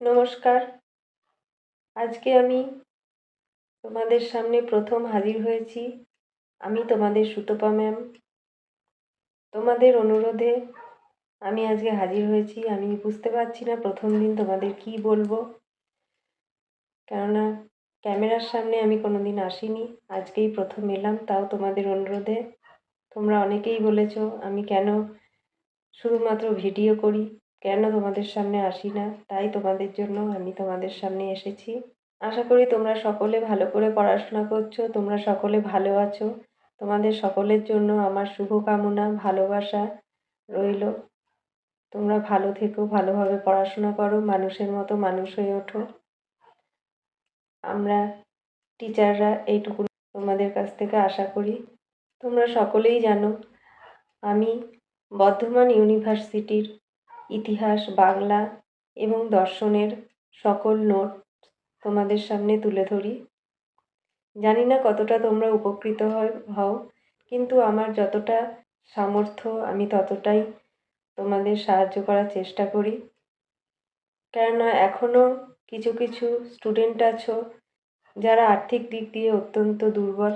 নমস্কার। আজকে আমি তোমাদের সামনে প্রথম হাজির হয়েছি। আমি তোমাদের সুতপা ম্যাম। তোমাদের অনুরোধে আমি আজকে হাজির হয়েছি। আমি বুঝতে পারছি না প্রথম দিন তোমাদের কি বলব। কেননা ক্যামেরার সামনে আমি কোনো দিন আসিনি। আজকেই প্রথম এলাম, তাও তোমাদের অনুরোধে। তোমরা অনেকেই বলেছ, আমি কেন শুধুমাত্র ভিডিও করি? কেন তোমাদের সামনে আসি না? তাই তোমাদের জন্য আমি তোমাদের সামনে এসেছি। আশা করি তোমরা সকলে ভালো করে পড়াশোনা করছ, তোমরা সকলে ভালো আছো। তোমাদের সকলের জন্য আমার শুভকামনা, ভালোবাসা রইল। তোমরা ভালো থেকো, ভালোভাবে পড়াশোনা করো, মানুষের মতো মানুষ হয়ে ওঠো। আমরা টিচাররা এইটুকু তোমাদের কাছ থেকে আশা করি। তোমরা সকলেই জানো, আমি বর্ধমান ইউনিভার্সিটির ইতিহাস, বাংলা এবং দর্শনের সকল নোট তোমাদের সামনে তুলে ধরি। জানি না কতটা তোমরা উপকৃত হও, কিন্তু আমার যতটা সামর্থ্য আমি ততটাই তোমাদের সাহায্য করার চেষ্টা করি। কেননা এখনও কিছু কিছু স্টুডেন্ট আছো যারা আর্থিক দিক দিয়ে অত্যন্ত দুর্বল।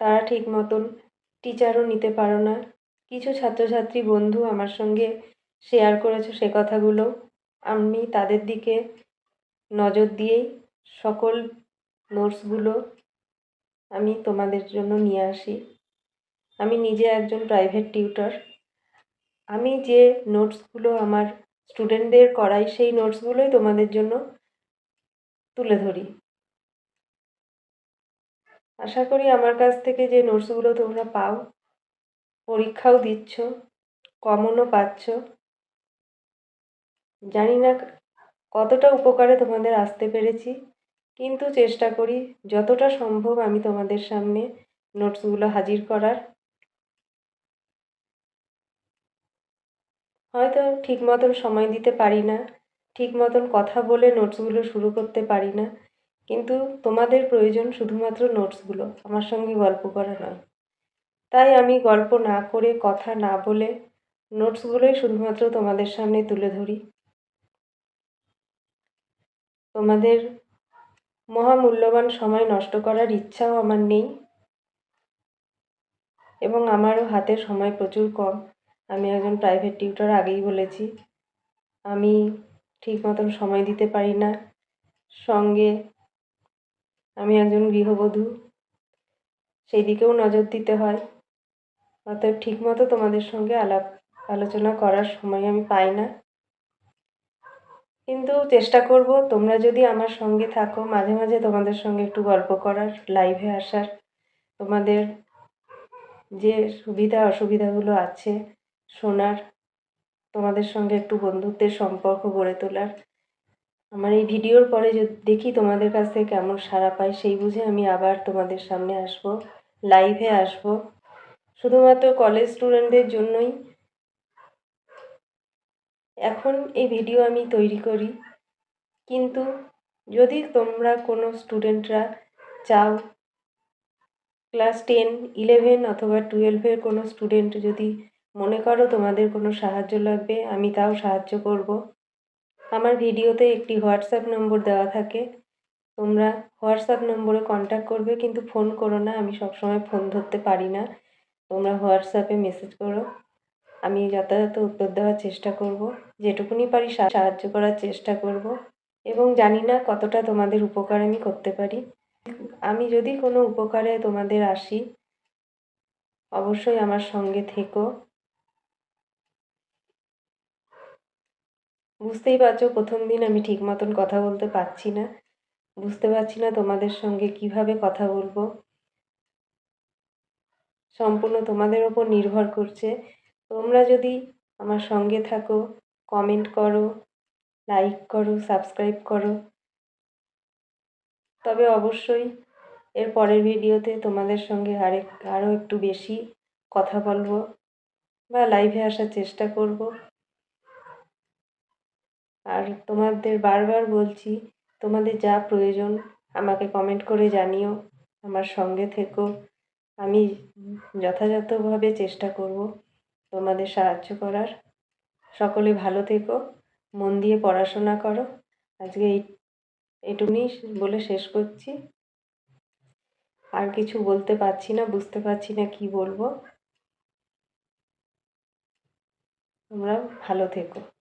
তারা ঠিক মতন টিচারও নিতে পারো না। কিছু ছাত্রছাত্রী বন্ধু আমার সঙ্গে শেয়ার করেছ সে কথাগুলো। আমি তাদের দিকে নজর দিয়েই সকল নোটসগুলো আমি তোমাদের জন্য নিয়ে আসি। আমি নিজে একজন প্রাইভেট টিউটর আমি যে নোটসগুলো আমার স্টুডেন্টদের করাই, সেই নোটসগুলোই তোমাদের জন্য তুলে ধরি। আশা করি আমার কাছ থেকে যে নোটসগুলো তোমরা পাও, পরীক্ষাও দিচ্ছ কমনও পাচ্ছ। জানি না কতটা উপকারে তোমাদের আসতে পেরেছি, কিন্তু চেষ্টা করি যতটা সম্ভব আমি তোমাদের সামনে নোটসগুলো হাজির করার। হয়তো ঠিক মতন সময় দিতে পারি না, ঠিক মতন কথা বলে নোটসগুলো শুরু করতে পারি না, কিন্তু তোমাদের প্রয়োজন শুধুমাত্র নোটসগুলো আমার সঙ্গে গল্প করা নয়। তাই আমি গল্প না করে কথা না বলে নোটসগুলোই শুধুমাত্র তোমাদের সামনে তুলে ধরি। তোমাদের মহামূল্যবান সময় নষ্ট করার ইচ্ছাও আমার নেই। এবং আমারও হাতে সময় প্রচুর কম। আমি একজন প্রাইভেট টিউটর আগেই বলেছি। আমি ঠিক মতন সময় দিতে পারি না। সঙ্গে আমি একজন গৃহবধূ। সেই দিকেও নজর দিতে হয়। অতএব ঠিকমতো তোমাদের সঙ্গে আলাপ আলোচনা করার সময় আমি পাই না। কিন্তু চেষ্টা করব তোমরা যদি আমার সঙ্গে থাকো, মাঝে মাঝে তোমাদের সঙ্গে একটু গল্প করার লাইভে আসার। তোমাদের যে সুবিধা, অসুবিধাগুলো আছে শোনার, তোমাদের সঙ্গে একটু বন্ধুত্বের সম্পর্ক গড়ে তোলার। আমার এই ভিডিওর পরে দেখি তোমাদের কাছ থেকে কেমন সাড়া পাই, সেই বুঝে আমি আবার তোমাদের সামনে আসব লাইভে আসব। শুধুমাত্র কলেজ স্টুডেন্টদের জন্যই এখন এই ভিডিও আমি তৈরি করি। কিন্তু যদি তোমরা কোনো স্টুডেন্টরা চাও ক্লাস টেন ইলেভেন অথবা টুয়েলভের কোনো স্টুডেন্ট যদি মনে করো তোমাদের কোনো সাহায্য লাগবে, আমি তাও সাহায্য করব। আমার ভিডিওতে একটি হোয়াটসঅ্যাপ নম্বর দেওয়া থাকে। তোমরা হোয়াটসঅ্যাপ নম্বরে কন্ট্যাক্ট করবে, কিন্তু ফোন করো না, আমি সবসময় ফোন ধরতে পারি না। তোমরা হোয়াটসঅ্যাপে মেসেজ করো। আমি যথাযথ উত্তর দেওয়ার চেষ্টা করব। যেটুকুনি পারি সাহায্য করার চেষ্টা করব এবং জানি না কতটা তোমাদের উপকার আমি করতে পারি। আমি যদি কোনো উপকারে তোমাদের আসি, অবশ্যই আমার সঙ্গে থেকো। বুঝতেই পারছ, প্রথম দিন আমি ঠিক মতন কথা বলতে পারছি না। বুঝতে পারছি না তোমাদের সঙ্গে কীভাবে কথা বলব। সম্পূর্ণ তোমাদের ওপর নির্ভর করছে। তোমরা যদি আমার সঙ্গে থাকো কমেন্ট করো লাইক করো সাবস্ক্রাইব করো। তবে অবশ্যই এর পরের ভিডিওতে তোমাদের সঙ্গে আরেক আরও একটু বেশি কথা বলব বা লাইভে আসার চেষ্টা করব। আর তোমাদের বারবার বলছি, তোমাদের যা প্রয়োজন আমাকে কমেন্ট করে জানিও, আমার সঙ্গে থেকো। আমি যথাযথভাবে চেষ্টা করব তোমাদের সাহায্য করার। সকলে ভালো থেকো, মন দিয়ে পড়াশোনা করো। আজকে এই, এটুকুনি বলে শেষ করছি। আর কিছু বলতে পারছি না, বুঝতে পারছি না কি বলব। তোমরা ভালো থেকো।